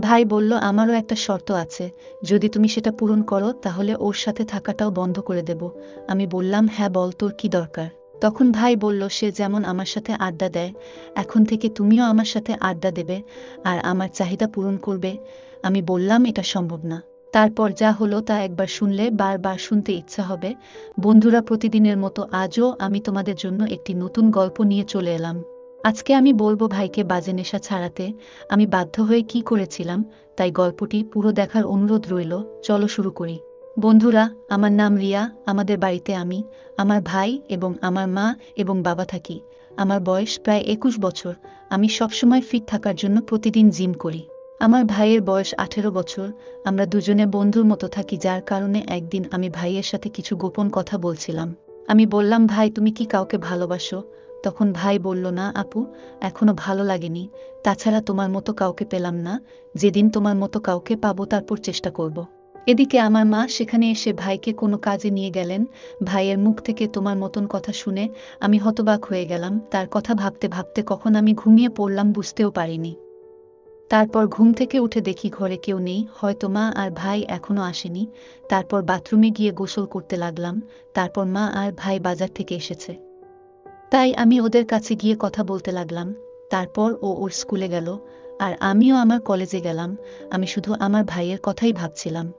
ভাই বলল, আমারও একটা শর্ত আছে। যদি তুমি সেটা পূরণ করো, তাহলে ওর সাথে থাকাটাও বন্ধ করে দেব। আমি বললাম হ্যাঁ বল, তোর কি দরকার? তখন ভাই বলল, সে যেমন আমার সাথে আড্ডা দেয়, এখন থেকে তুমিও আমার সাথে আড্ডা দেবে আর আমার চাহিদা পূরণ করবে। আমি বললাম, এটা সম্ভব না। তারপর যা হলো তা একবার শুনলে বারবার শুনতে ইচ্ছা হবে। বন্ধুরা প্রতিদিনের মতো আজও আমি তোমাদের জন্য একটি নতুন গল্প নিয়ে চলে এলাম। আজকে আমি বলব ভাইকে বাজে নেশা ছাড়াতে। আমি বাধ্য হয়ে কি করেছিলাম, তাই গল্পটি পুরো দেখার অনুরোধ রইল, চলো শুরু করি। বন্ধুরা, আমার নাম রিয়া, আমাদের বাড়িতে আমি, আমার ভাই এবং আমার মা এবং বাবা থাকি। আমার বয়স প্রায় একুশ বছর, আমি সবসময় ফিট থাকার জন্য প্রতিদিন জিম করি। আমার ভাইয়ের বয়স আঠেরো বছর, আমরা দুজনে বন্ধুর মতো থাকি, যার কারণে একদিন আমি ভাইয়ের সাথে কিছু গোপন কথা বলছিলাম। আমি বললাম, ভাই, তুমি কি কাউকে ভালোবাসো? তখন ভাই বলল, না, আপু, এখনও ভালো লাগেনি। তাছাড়া তোমার মতো কাউকে পেলাম না। যেদিন তোমার মতো কাউকে পাবো, তারপর চেষ্টা করব। এদিকে আমার মা সেখানে এসে ভাইকে কোনো কাজে নিয়ে গেলেন। ভাইয়ের মুখ থেকে তোমার মতন কথা শুনে আমি হতবাক হয়ে গেলাম। তার কথা ভাবতে ভাবতে কখন আমি ঘুমিয়ে পড়লাম বুঝতেও পারিনি। তারপর ঘুম থেকে উঠে দেখি ঘরে কেউ নেই। হয়তো মা আর ভাই এখনও আসেনি। তারপর বাথরুমে গিয়ে গোসল করতে লাগলাম। তারপর মা আর ভাই বাজার থেকে এসেছে। তাই আমি ওদের কাছে গিয়ে কথা বলতে লাগলাম। তারপর ও ওর স্কুলে গেল, আর আমিও আমার কলেজে গেলাম। আমি শুধু আমার ভাইয়ের কথাই ভাবছিলাম।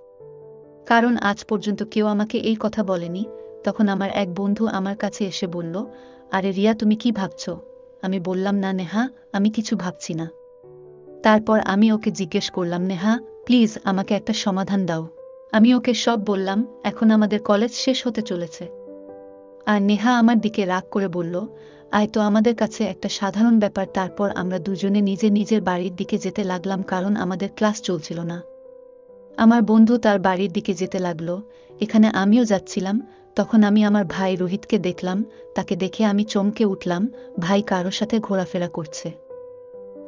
কারণ আজ পর্যন্ত কেউ আমাকে এই কথা বলেনি। তখন আমার এক বন্ধু আমার কাছে এসে বলল, আরে রিয়া, তুমি কি ভাবছ? আমি বললাম, না নেহা, আমি কিছু ভাবছি না। তারপর আমি ওকে জিজ্ঞেস করলাম, নেহা, প্লিজ আমাকে একটা সমাধান দাও। আমি ওকে সব বললাম, এখন আমাদের কলেজ শেষ হতে চলেছে। আর নেহা আমার দিকে রাগ করে বলল, আয় তো আমাদের কাছে একটা সাধারণ ব্যাপার, তারপর আমরা দুজনে নিজে নিজের বাড়ির দিকে যেতে লাগলাম, কারণ আমাদের ক্লাস চলছিল না। আমার বন্ধু তার বাড়ির দিকে যেতে লাগল। এখানে আমিও যাচ্ছিলাম। তখন আমি আমার ভাই রোহিতকে দেখলাম। তাকে দেখে আমি চমকে উঠলাম। ভাই কারও সাথে ঘোরাফেরা করছে।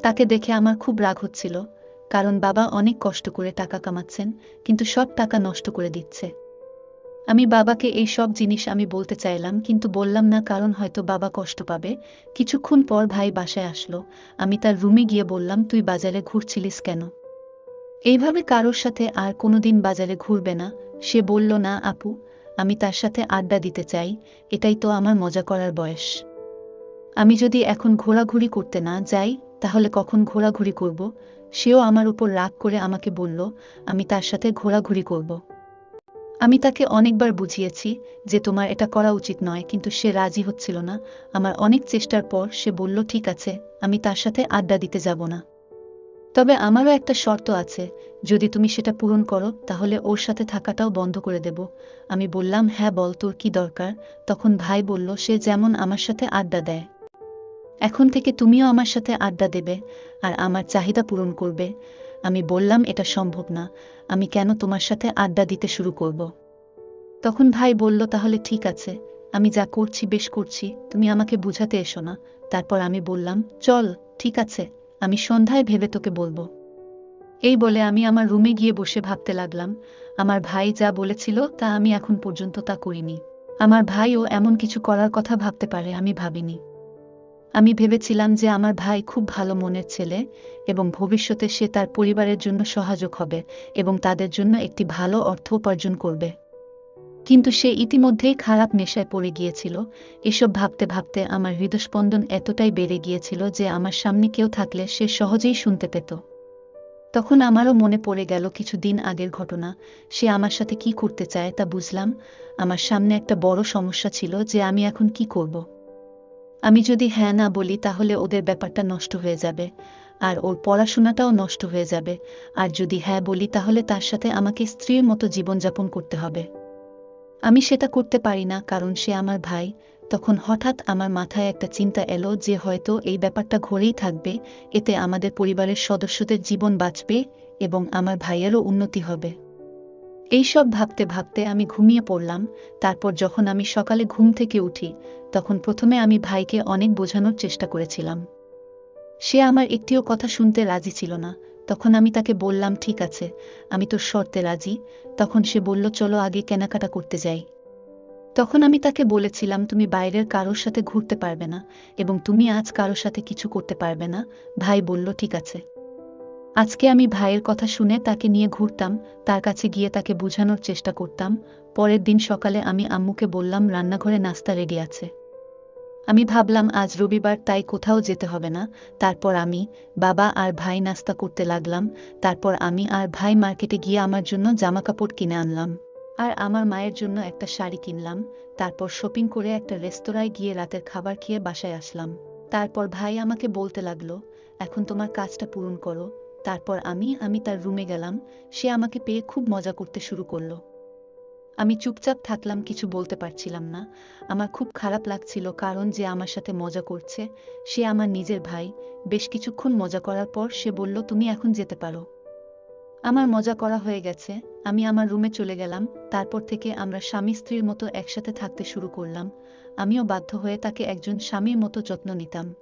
তাকে দেখে আমার খুব রাগ হচ্ছিল, কারণ বাবা অনেক কষ্ট করে টাকা কামাচ্ছেন, কিন্তু সব টাকা নষ্ট করে দিচ্ছে। আমি বাবাকে এই সব জিনিস আমি বলতে চাইলাম, কিন্তু বললাম না কারণ হয়তো বাবা কষ্ট পাবে। কিছুক্ষণ পর ভাই বাসায় আসলো। আমি তার রুমে গিয়ে বললাম, তুই বাজারে ঘুরছিলিস কেন? এইভাবে কারোর সাথে আর কোনোদিন বাজারে ঘুরবে না। সে বলল, না আপু, আমি তার সাথে আড্ডা দিতে চাই। এটাই তো আমার মজা করার বয়স। আমি যদি এখন ঘোরাঘুরি করতে না যাই, তাহলে কখন ঘোরাঘুরি করব? সেও আমার উপর রাগ করে আমাকে বলল, আমি তার সাথে ঘোরাঘুরি করব। আমি তাকে অনেকবার বুঝিয়েছি যে তোমার এটা করা উচিত নয়, কিন্তু সে রাজি হচ্ছিল না। আমার অনেক চেষ্টার পর সে বলল, ঠিক আছে, আমি তার সাথে আড্ডা দিতে যাব না। তবে আমারও একটা শর্ত আছে, যদি তুমি সেটা পূরণ করো, তাহলে ওর সাথে থাকাটাও বন্ধ করে দেব আমি বললাম হ্যাঁ বল, তোর কি দরকার তখন ভাই বলল, সে যেমন আমার সাথে আড্ডা দেয়। এখন থেকে তুমিও আমার সাথে আড্ডা দেবে, আর আমার চাহিদা পূরণ করবে। আমি বললাম, এটা সম্ভব না। আমি কেন তোমার সাথে আড্ডা দিতে শুরু করব? তখন ভাই বলল, তাহলে ঠিক আছে। আমি যা করছি, বেশ করছি। তুমি আমাকে বুঝাতে এসো না। তারপর আমি বললাম, চল, ঠিক আছে। আমি সন্ধ্যায় ভেবে তোকে বলব। এই বলে আমি আমার রুমে গিয়ে বসে ভাবতে লাগলাম, আমার ভাই যা বলেছিল, তা আমি এখন পর্যন্ত তা করিনি। আমার ভাইও এমন কিছু করার কথা ভাবতে পারে, আমি ভাবিনি। আমি ভেবেছিলাম যে আমার ভাই খুব ভালো মনের ছেলে এবং ভবিষ্যতে সে তার পরিবারের জন্য সহায়ক হবে এবং তাদের জন্য একটি ভালো অর্থ উপার্জন করবে। কিন্তু সে ইতিমধ্যেই খারাপ নেশায় পড়ে গিয়েছিল। এসব ভাবতে ভাবতে আমার হৃদস্পন্দন এতটাই বেড়ে গিয়েছিল যে আমার সামনে কেউ থাকলে সে সহজেই শুনতে পেত। তখন আমারও মনে পড়ে গেল কিছু দিন আগের ঘটনা। সে আমার সাথে কি করতে চায় তা বুঝলাম। আমার সামনে একটা বড় সমস্যা ছিল যে আমি এখন কি করব। আমি যদি হ্যাঁ না বলি, তাহলে ওদের ব্যাপারটা নষ্ট হয়ে যাবে। আর ওর পড়াশোনাটাও নষ্ট হয়ে যাবে। আর যদি হ্যাঁ বলি, তাহলে তার সাথে আমাকে স্ত্রীর মতো জীবনযাপন করতে হবে। আমি সেটা করতে পারি না, কারণ সে আমার ভাই। তখন হঠাৎ আমার মাথায় একটা চিন্তা এলো যে হয়তো এই ব্যাপারটা ঘরেই থাকবে, এতে আমাদের পরিবারের সদস্যদের জীবন বাঁচবে এবং আমার ভাইয়েরও উন্নতি হবে। এইসব ভাবতে ভাবতে আমি ঘুমিয়ে পড়লাম। তারপর যখন আমি সকালে ঘুম থেকে উঠি, তখন প্রথমে আমি ভাইকে অনেক বোঝানোর চেষ্টা করেছিলাম। সে আমার একটিও কথা শুনতে রাজি ছিল না। তখন আমি তাকে বললাম, ঠিক আছে, আমি তোর শর্তে রাজি। তখন সে বলল, চলো আগে কেনাকাটা করতে যাই। তখন আমি তাকে বলেছিলাম, তুমি বাইরের কারোর সাথে ঘুরতে পারবে না এবং তুমি আজ কারোর সাথে কিছু করতে পারবে না। ভাই বলল, ঠিক আছে। আজকে আমি ভাইয়ের কথা শুনে তাকে নিয়ে ঘুরতাম, তার কাছে গিয়ে তাকে বোঝানোর চেষ্টা করতাম। পরের দিন সকালে আমি আম্মুকে বললাম, রান্নাঘরে নাস্তা রেডি আছে। আমি ভাবলাম, আজ রবিবার, তাই কোথাও যেতে হবে না। তারপর আমি, বাবা আর ভাই নাস্তা করতে লাগলাম। তারপর আমি আর ভাই মার্কেটে গিয়ে আমার জন্য জামাকাপড় কিনে আনলাম। আর আমার মায়ের জন্য একটা শাড়ি কিনলাম। তারপর শপিং করে একটা রেস্তোরাঁয় গিয়ে রাতের খাবার খেয়ে বাসায় আসলাম। তারপর ভাই আমাকে বলতে লাগল, এখন তোমার কাজটা পূরণ করো। তারপর আমি আমি তার রুমে গেলাম। সে আমাকে পেয়ে খুব মজা করতে শুরু করল। আমি চুপচাপ থাকলাম, কিছু বলতে পারছিলাম না। আমার খুব খারাপ লাগছিল কারণ যে আমার সাথে মজা করছে, সে আমার নিজের ভাই। বেশ কিছুক্ষণ মজা করার পর সে বলল, তুমি এখন যেতে পারো। আমার মজা করা হয়ে গেছে। আমি আমার রুমে চলে গেলাম। তারপর থেকে আমরা স্বামী স্ত্রীর মতো একসাথে থাকতে শুরু করলাম। আমিও বাধ্য হয়ে তাকে একজন স্বামীর মতো যত্ন নিতাম।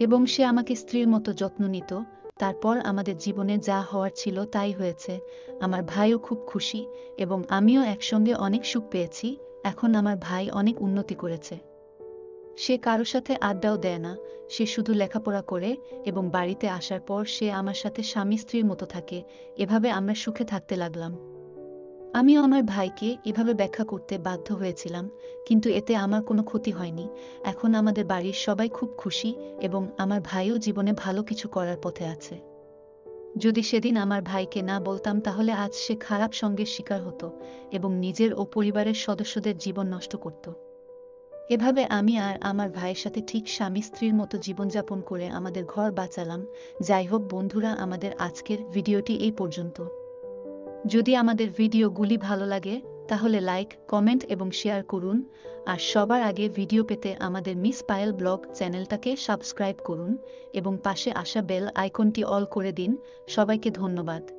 এবং সে আমাকে স্ত্রীর মতো যত্ন নিত। তারপর আমাদের জীবনে যা হওয়ার ছিল তাই হয়েছে। আমার ভাইও খুব খুশি এবং আমিও একসঙ্গে অনেক সুখ পেয়েছি। এখন আমার ভাই অনেক উন্নতি করেছে। সে কারও সাথে আড্ডাও দেয় না। সে শুধু লেখাপড়া করে এবং বাড়িতে আসার পর সে আমার সাথে স্বামী স্ত্রীর মতো থাকে। এভাবে আমরা সুখে থাকতে লাগলাম। আমিও আমার ভাইকে এভাবে ব্যাখ্যা করতে বাধ্য হয়েছিলাম, কিন্তু এতে আমার কোনো ক্ষতি হয়নি। এখন আমাদের বাড়ির সবাই খুব খুশি এবং আমার ভাইও জীবনে ভালো কিছু করার পথে আছে। যদি সেদিন আমার ভাইকে না বলতাম, তাহলে আজ সে খারাপ সঙ্গে শিকার হতো এবং নিজের ও পরিবারের সদস্যদের জীবন নষ্ট করত। এভাবে আমি আর আমার ভাইয়ের সাথে ঠিক স্বামী স্ত্রীর মতো জীবনযাপন করে আমাদের ঘর বাঁচালাম। যাই হোক, বন্ধুরা, আমাদের আজকের ভিডিওটি এই পর্যন্ত। যদি আমাদের ভিডিওগুলি ভালো লাগে, তাহলে লাইক, কমেন্ট এবং শেয়ার করুন, আর সবার আগে ভিডিও পেতে আমাদের মিস পায়েল ব্লগ চ্যানেলটাকে সাবস্ক্রাইব করুন এবং পাশে আসা বেল আইকনটি অল করে দিন। সবাইকে ধন্যবাদ।